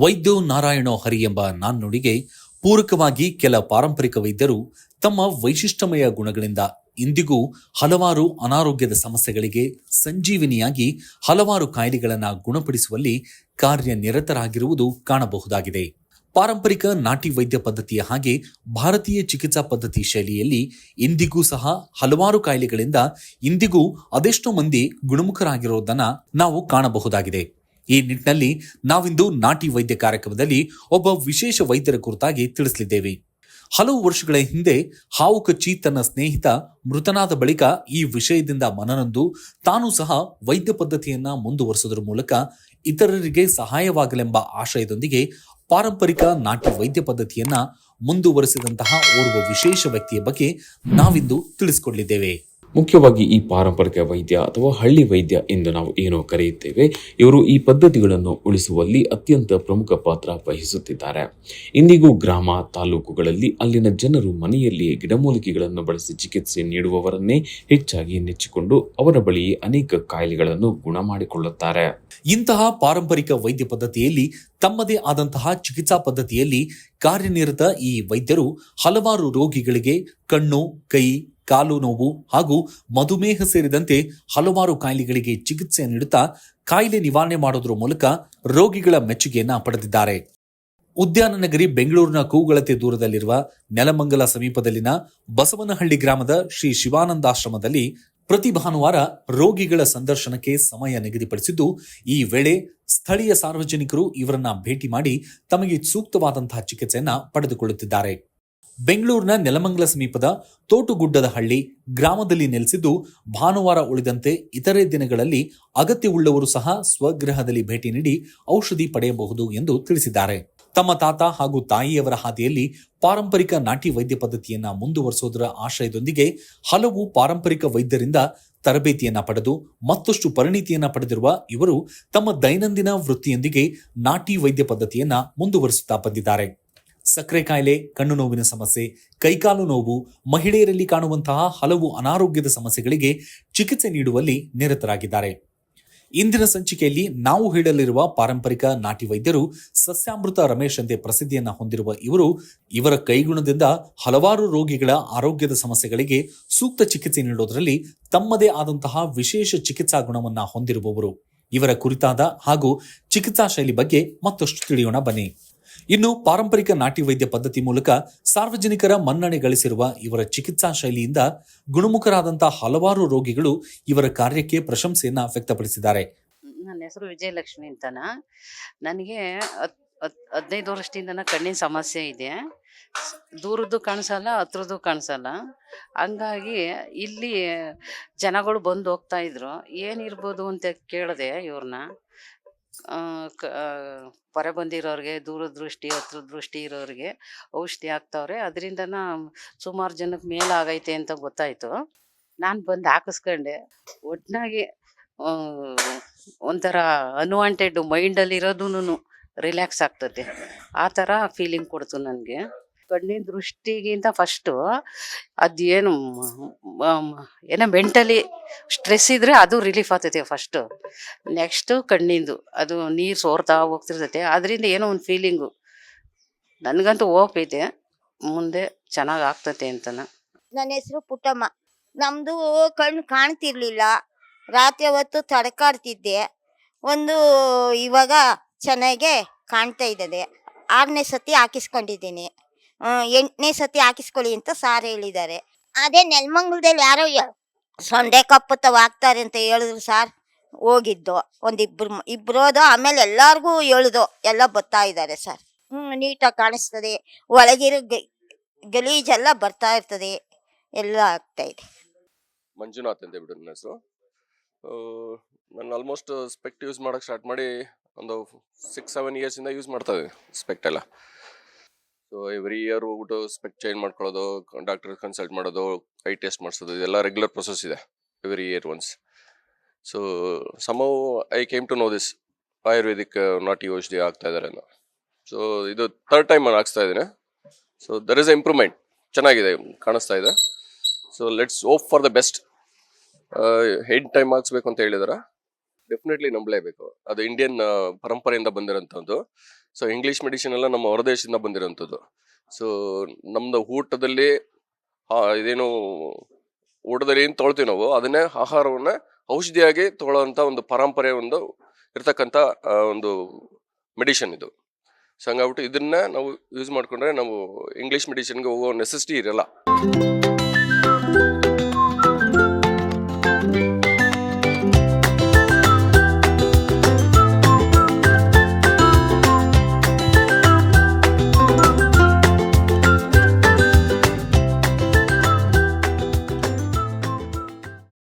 ವೈದ್ಯೋ ನಾರಾಯಣೋ ಹರಿ ಎಂಬ ನಾಣ್ಣುಡಿಗೆ ಪೂರಕವಾಗಿ ಕೆಲ ಪಾರಂಪರಿಕ ವೈದ್ಯರು ತಮ್ಮ ವೈಶಿಷ್ಟ್ಯಮಯ ಗುಣಗಳಿಂದ ಇಂದಿಗೂ ಹಲವಾರು ಅನಾರೋಗ್ಯದ ಸಮಸ್ಯೆಗಳಿಗೆ ಸಂಜೀವಿನಿಯಾಗಿ ಹಲವಾರು ಕಾಯಿಲೆಗಳನ್ನು ಗುಣಪಡಿಸುವಲ್ಲಿ ಕಾರ್ಯನಿರತರಾಗಿರುವುದು ಕಾಣಬಹುದಾಗಿದೆ. ಪಾರಂಪರಿಕ ನಾಟಿ ವೈದ್ಯ ಪದ್ಧತಿಯ ಹಾಗೆ ಭಾರತೀಯ ಚಿಕಿತ್ಸಾ ಪದ್ಧತಿ ಶೈಲಿಯಲ್ಲಿ ಇಂದಿಗೂ ಸಹ ಹಲವಾರು ಕಾಯಿಲೆಗಳಿಂದ ಇಂದಿಗೂ ಅದೆಷ್ಟೋ ಮಂದಿ ಗುಣಮುಖರಾಗಿರೋದನ್ನ ನಾವು ಕಾಣಬಹುದಾಗಿದೆ. ಈ ನಿಟ್ಟಿನಲ್ಲಿ ನಾವಿಂದು ನಾಟಿ ವೈದ್ಯ ಕಾರ್ಯಕ್ರಮದಲ್ಲಿ ಒಬ್ಬ ವಿಶೇಷ ವೈದ್ಯರ ಕುರಿತಾಗಿ ತಿಳಿಸಲಿದ್ದೇವೆ. ಹಲವು ವರ್ಷಗಳ ಹಿಂದೆ ಹಾವು ಕಚ್ಚಿ ತನ್ನ ಸ್ನೇಹಿತ ಮೃತನಾದ ಬಳಿಕ ಈ ವಿಷಯದಿಂದ ಮನನೊಂದು, ತಾನು ಸಹ ವೈದ್ಯ ಪದ್ಧತಿಯನ್ನ ಮುಂದುವರಿಸೋದ್ರ ಮೂಲಕ ಇತರರಿಗೆ ಸಹಾಯವಾಗಲೆಂಬ ಆಶಯದೊಂದಿಗೆ ಪಾರಂಪರಿಕ ನಾಟಿ ವೈದ್ಯ ಪದ್ಧತಿಯನ್ನ ಮುಂದುವರೆಸಿದಂತಹ ಓರ್ವ ವಿಶೇಷ ವ್ಯಕ್ತಿಯ ಬಗ್ಗೆ ನಾವಿಂದು ತಿಳಿಸಿಕೊಡಲಿದ್ದೇವೆ. ಮುಖ್ಯವಾಗಿ ಈ ಪಾರಂಪರಿಕ ವೈದ್ಯ ಅಥವಾ ಹಳ್ಳಿ ವೈದ್ಯ ಎಂದು ನಾವು ಏನು ಕರೆಯುತ್ತೇವೆ. ಇವರು ಈ ಪದ್ಧತಿಗಳನ್ನು ಉಳಿಸುವಲ್ಲಿ ಅತ್ಯಂತ ಪ್ರಮುಖ ಪಾತ್ರ ವಹಿಸುತ್ತಿದ್ದಾರೆ. ಇಂದಿಗೂ ಗ್ರಾಮ, ತಾಲೂಕುಗಳಲ್ಲಿ ಅಲ್ಲಿನ ಜನರು ಮನೆಯಲ್ಲಿಯೇ ಗಿಡಮೂಲಿಕೆಗಳನ್ನು ಬಳಸಿ ಚಿಕಿತ್ಸೆ ನೀಡುವವರನ್ನೇ ಹೆಚ್ಚಾಗಿ ನೆಚ್ಚಿಕೊಂಡು ಅವರ ಬಳಿ ಅನೇಕ ಕಾಯಿಲೆಗಳನ್ನು ಗುಣ ಮಾಡಿಕೊಳ್ಳುತ್ತಾರೆ ಇಂತಹ ಪಾರಂಪರಿಕ ವೈದ್ಯ ಪದ್ಧತಿಯಲ್ಲಿ ತಮ್ಮದೇ ಆದಂತಹ ಚಿಕಿತ್ಸಾ ಪದ್ಧತಿಯಲ್ಲಿ ಕಾರ್ಯನಿರತ ಈ ವೈದ್ಯರು ಹಲವಾರು ರೋಗಿಗಳಿಗೆ ಕಣ್ಣು, ಕೈ ಕಾಲು ನೋವು ಹಾಗೂ ಮಧುಮೇಹ ಸೇರಿದಂತೆ ಹಲವಾರು ಕಾಯಿಲೆಗಳಿಗೆ ಚಿಕಿತ್ಸೆ ನೀಡುತ್ತಾ ಕಾಯಿಲೆ ನಿವಾರಣೆ ಮಾಡೋದ್ರ ಮೂಲಕ ರೋಗಿಗಳ ಮೆಚ್ಚುಗೆಯನ್ನ ಪಡೆದಿದ್ದಾರೆ. ಉದ್ಯಾನ ನಗರಿ ಬೆಂಗಳೂರಿನ ಕೂಗಳತೆ ದೂರದಲ್ಲಿರುವ ನೆಲಮಂಗಲ ಸಮೀಪದಲ್ಲಿನ ಬಸವನಹಳ್ಳಿ ಗ್ರಾಮದ ಶ್ರೀ ಶಿವಾನಂದಾಶ್ರಮದಲ್ಲಿ ಪ್ರತಿ ಭಾನುವಾರ ರೋಗಿಗಳ ಸಂದರ್ಶನಕ್ಕೆ ಸಮಯ ನಿಗದಿಪಡಿಸಿದ್ದು, ಈ ವೇಳೆ ಸ್ಥಳೀಯ ಸಾರ್ವಜನಿಕರು ಇವರನ್ನ ಭೇಟಿ ಮಾಡಿ ತಮಗೆ ಸೂಕ್ತವಾದಂತಹ ಚಿಕಿತ್ಸೆಯನ್ನ ಪಡೆದುಕೊಳ್ಳುತ್ತಿದ್ದಾರೆ. ಬೆಂಗಳೂರಿನ ನೆಲಮಂಗಲ ಸಮೀಪದ ತೋಟುಗುಡ್ಡದ ಹಳ್ಳಿ ಗ್ರಾಮದಲ್ಲಿ ನೆಲೆಸಿದ್ದು, ಭಾನುವಾರ ಉಳಿದಂತೆ ಇತರೆ ದಿನಗಳಲ್ಲಿ ಅಗತ್ಯವುಳ್ಳವರು ಸಹ ಸ್ವಗೃಹದಲ್ಲಿ ಭೇಟಿ ನೀಡಿ ಔಷಧಿ ಪಡೆಯಬಹುದು ಎಂದು ತಿಳಿಸಿದ್ದಾರೆ. ತಮ್ಮ ತಾತ ಹಾಗೂ ತಾಯಿಯವರ ಹಾದಿಯಲ್ಲಿ ಪಾರಂಪರಿಕ ನಾಟಿ ವೈದ್ಯ ಪದ್ಧತಿಯನ್ನ ಮುಂದುವರಿಸೋದರ ಆಶಯದೊಂದಿಗೆ ಹಲವು ಪಾರಂಪರಿಕ ವೈದ್ಯರಿಂದ ತರಬೇತಿಯನ್ನ ಪಡೆದು, ಮತ್ತಷ್ಟು ಪರಿಣಿತಿಯನ್ನ ಪಡೆದಿರುವ ಇವರು ತಮ್ಮ ದೈನಂದಿನ ವೃತ್ತಿಯೊಂದಿಗೆ ನಾಟಿ ವೈದ್ಯ ಪದ್ಧತಿಯನ್ನ ಮುಂದುವರಿಸುತ್ತಾ ಬಂದಿದ್ದಾರೆ. ಸಕ್ಕರೆ ಕಾಯಿಲೆ, ಕಣ್ಣು ನೋವಿನ ಸಮಸ್ಯೆ, ಕೈಕಾಲು ನೋವು, ಮಹಿಳೆಯರಲ್ಲಿ ಕಾಣುವಂತಹ ಹಲವು ಅನಾರೋಗ್ಯದ ಸಮಸ್ಯೆಗಳಿಗೆ ಚಿಕಿತ್ಸೆ ನೀಡುವಲ್ಲಿ ನಿರತರಾಗಿದ್ದಾರೆ. ಇಂದಿನ ಸಂಚಿಕೆಯಲ್ಲಿ ನಾವು ಹೇಳಲಿರುವ ಪಾರಂಪರಿಕ ನಾಟಿ ವೈದ್ಯರು ಸಸ್ಯಾಮೃತ ರಮೇಶ್ ಎಂದೇ ಪ್ರಸಿದ್ಧಿಯನ್ನ ಹೊಂದಿರುವ ಇವರು, ಇವರ ಕೈಗುಣದಿಂದ ಹಲವಾರು ರೋಗಿಗಳ ಆರೋಗ್ಯದ ಸಮಸ್ಯೆಗಳಿಗೆ ಸೂಕ್ತ ಚಿಕಿತ್ಸೆ ನೀಡೋದರಲ್ಲಿ ತಮ್ಮದೇ ಆದಂತಹ ವಿಶೇಷ ಚಿಕಿತ್ಸಾ ಗುಣವನ್ನ ಹೊಂದಿರುವವರು. ಇವರ ಕುರಿತಾದ ಹಾಗೂ ಚಿಕಿತ್ಸಾ ಶೈಲಿ ಬಗ್ಗೆ ಮತ್ತಷ್ಟು ತಿಳಿಯೋಣ ಬನ್ನಿ. ಇನ್ನು ಪಾರಂಪರಿಕ ನಾಟಿ ವೈದ್ಯ ಪದ್ಧತಿ ಮೂಲಕ ಸಾರ್ವಜನಿಕರ ಮನ್ನಣೆ ಗಳಿಸಿರುವ ಇವರ ಚಿಕಿತ್ಸಾ ಶೈಲಿಯಿಂದ ಗುಣಮುಖರಾದಂತಹ ಹಲವಾರು ರೋಗಿಗಳು ಇವರ ಕಾರ್ಯಕ್ಕೆ ಪ್ರಶಂಸೆಯನ್ನ ವ್ಯಕ್ತಪಡಿಸಿದ್ದಾರೆ. ನನ್ನ ಹೆಸರು ವಿಜಯಲಕ್ಷ್ಮಿ ಅಂತನ. ನನಗೆ ಹದಿನೈದು ವರ್ಷದಿಂದ ಕಣ್ಣಿನ ಸಮಸ್ಯೆ ಇದೆ. ದೂರದ್ದು ಕಾಣಿಸಲ್ಲ, ಹತ್ರದ್ದು ಕಾಣಿಸಲ್ಲ. ಹಂಗಾಗಿ ಇಲ್ಲಿ ಜನಗಳು ಬಂದು ಹೋಗ್ತಾ ಇದ್ರು. ಏನಿರ್ಬೋದು ಅಂತ ಕೇಳಿದೆ ಇವ್ರನ್ನ. ಹೊರ ಬಂದಿರೋರಿಗೆ ದೂರದೃಷ್ಟಿ ಹತ್ರ ದೃಷ್ಟಿ ಇರೋರಿಗೆ ಔಷಧಿ ಹಾಕ್ತವ್ರೆ. ಅದರಿಂದನ ಸುಮಾರು ಜನಕ್ಕೆ ಮೇಲಾಗೈತೆ ಅಂತ ಗೊತ್ತಾಯಿತು. ನಾನು ಬಂದು ಹಾಕಿಸ್ಕೊಂಡೆ. ಒಟ್ನಾಗಿ ಆ, ಒಂಥರ ಅನ್ವಾಂಟೆಡ್ ಮೈಂಡಲ್ಲಿ ಇರೋದೂ ರಿಲ್ಯಾಕ್ಸ್ ಆಗ್ತದೆ. ಆ ಥರ ಫೀಲಿಂಗ್ ಕೊಡ್ತು ನನಗೆ. ಕಣ್ಣಿನ ದೃಷ್ಟಿಗಿಂತ ಫಸ್ಟು ಅದೇನು ಏನೋ ಮೆಂಟಲಿ ಸ್ಟ್ರೆಸ್ ಇದ್ರೆ ಅದು ರಿಲೀಫ್ ಆಗ್ತೈತೆ ಫಸ್ಟು ನೆಕ್ಸ್ಟು ಕಣ್ಣಿಂದು, ಅದು ನೀರು ಸೋರ್ತಾ ಹೋಗ್ತಿರ್ತೈತೆ. ಅದರಿಂದ ಏನೋ ಒಂದು ಫೀಲಿಂಗು ನನಗಂತೂ ಹೋಪ್ ಐತೆ. ಮುಂದೆ ಚೆನ್ನಾಗಿ ಆಗ್ತೈತೆ ಅಂತ ನನ್ನ ಹೆಸರು ಪುಟ್ಟಮ್ಮ. ನಮ್ಮದು ಕಣ್ಣು ಕಾಣ್ತಿರ್ಲಿಲ್ಲ. ರಾತ್ರಿ ಹೊತ್ತು ತಡ್ಕಾಡ್ತಿದ್ದೆ. ಒಂದು ಇವಾಗ ಚೆನ್ನಾಗೆ ಕಾಣ್ತಾ ಇದ್ದದೆ. ಆರನೇ ಸತಿ ಹಾಕಿಸ್ಕೊಂಡಿದ್ದೀನಿ. ಎಂಟನೇ ಸತಿ ಹಾಕಿಸ್ಕೊಳ್ಳಿ ಅಂತ ಸಾರ್ ಹೇಳಿದ್ದಾರೆ. ಅದೇ ನೆಲಮಂಗಲದಲ್ಲಿ ಯಾರೋ ಸೊಂಡೆ ಕಪ್ಪು ತಾವ್ ಹಾಕ್ತಾರೆ ಅಂತ ಹೇಳಿದ್ರು ಸಾರ್ ಹೋಗಿದ್ದು ಒಂದಿಬ್ರು ಇಬ್ರು ಹೋದ ಆಮೇಲೆ ಎಲ್ಲಾರ್ಗೂ ಹೇಳ್ದು ಎಲ್ಲ ಬರ್ತಾ ಇದ್ದಾರೆ ಸರ್ ಹ್ಮ್ ನೀಟಾಗಿ ಕಾಣಿಸ್ತದೆ ಒಳಗಿರೋ ಗ- ಗಲೀಜೆಲ್ಲ ಬರ್ತಾ ಇರ್ತದೆ ಎಲ್ಲ ಆಗ್ತಾ ಇದೆ. ಮಂಜುನಾಥ್ ಅಂತ ಬಿಡು ನನ್ನ ಹೆಸರು. ನಾನು ಆಲ್ಮೋಸ್ಟ್ ಸ್ಪೆಕ್ಟ್ ಯೂಸ್ ಮಾಡೋಕ್ಕೆ ಸ್ಟಾರ್ಟ್ ಮಾಡಿ ಒಂದು ಸಿಕ್ಸ್ ಸೆವೆನ್ ಇಯರ್ಸಿಂದ ಯೂಸ್ ಮಾಡ್ತಾ ಇದ್ದೀನಿ ಸ್ಪೆಕ್ಟ್ ಎಲ್ಲ. ಸೊ ಎವ್ರಿ ಇಯರ್ ಹೋಗ್ಬಿಟ್ಟು ಸ್ಪೆಕ್ ಚೇಂಜ್ ಮಾಡ್ಕೊಳ್ಳೋದು ಡಾಕ್ಟರ್ ಕನ್ಸಲ್ಟ್ ಮಾಡೋದು ಐ ಟೆಸ್ಟ್ ಮಾಡಿಸೋದು, ಇದೆಲ್ಲ ರೆಗ್ಯುಲರ್ ಪ್ರೊಸೆಸ್ ಇದೆ every year once so somehow I came to know this ayurvedic ನಾಟಿ ಔಷಧಿ ಆಗ್ತಾ ಇದ್ದಾರೆ ಅಂತ. ಸೊ ಇದು ಥರ್ಡ್ ಟೈಮ್ ನಾನು ಹಾಕ್ಸ್ತಾ ಇದ್ದೀನಿ. ಸೊ ದರ್ ಇಸ್ ಇಂಪ್ರೂವ್ಮೆಂಟ್ ಚೆನ್ನಾಗಿದೆ, ಕಾಣಿಸ್ತಾ ಇದೆ. So let's hope for the best head time ಹಾಕ್ಸ್ಬೇಕು ಅಂತ ಹೇಳಿದಾರೆ? ಡೆಫಿನೆಟ್ಲಿ ನಂಬಲೇಬೇಕು. ಅದು ಇಂಡಿಯನ್ ಪರಂಪರೆಯಿಂದ ಬಂದಿರೋಂಥದ್ದು. ಸೊ ಇಂಗ್ಲೀಷ್ ಮೆಡಿಸಿನ್ ಎಲ್ಲ ನಮ್ಮ ಹೊರದೇಶದಿಂದ ಬಂದಿರೋಂಥದ್ದು. ಸೊ ನಮ್ದು ಊಟದಲ್ಲಿ ಇದೇನು, ಊಟದಲ್ಲಿ ಏನು ತೊಳ್ತೀವಿ ನಾವು, ಅದನ್ನೇ ಆಹಾರವನ್ನು ಔಷಧಿಯಾಗಿ ತೊಗೊಳ್ಳೋಂಥ ಒಂದು ಪರಂಪರೆ ಒಂದು ಇರ್ತಕ್ಕಂಥ ಒಂದು ಮೆಡಿಷನ್ ಇದು. ಸೊ ಹಂಗಾಗ್ಬಿಟ್ಟು ಇದನ್ನ ನಾವು ಯೂಸ್ ಮಾಡಿಕೊಂಡ್ರೆ ನಾವು ಇಂಗ್ಲೀಷ್ ಮೆಡಿಷನ್ಗೆ ಹೋಗೋ ನೆಸೆಸಿಟಿ ಇರಲ್ಲ.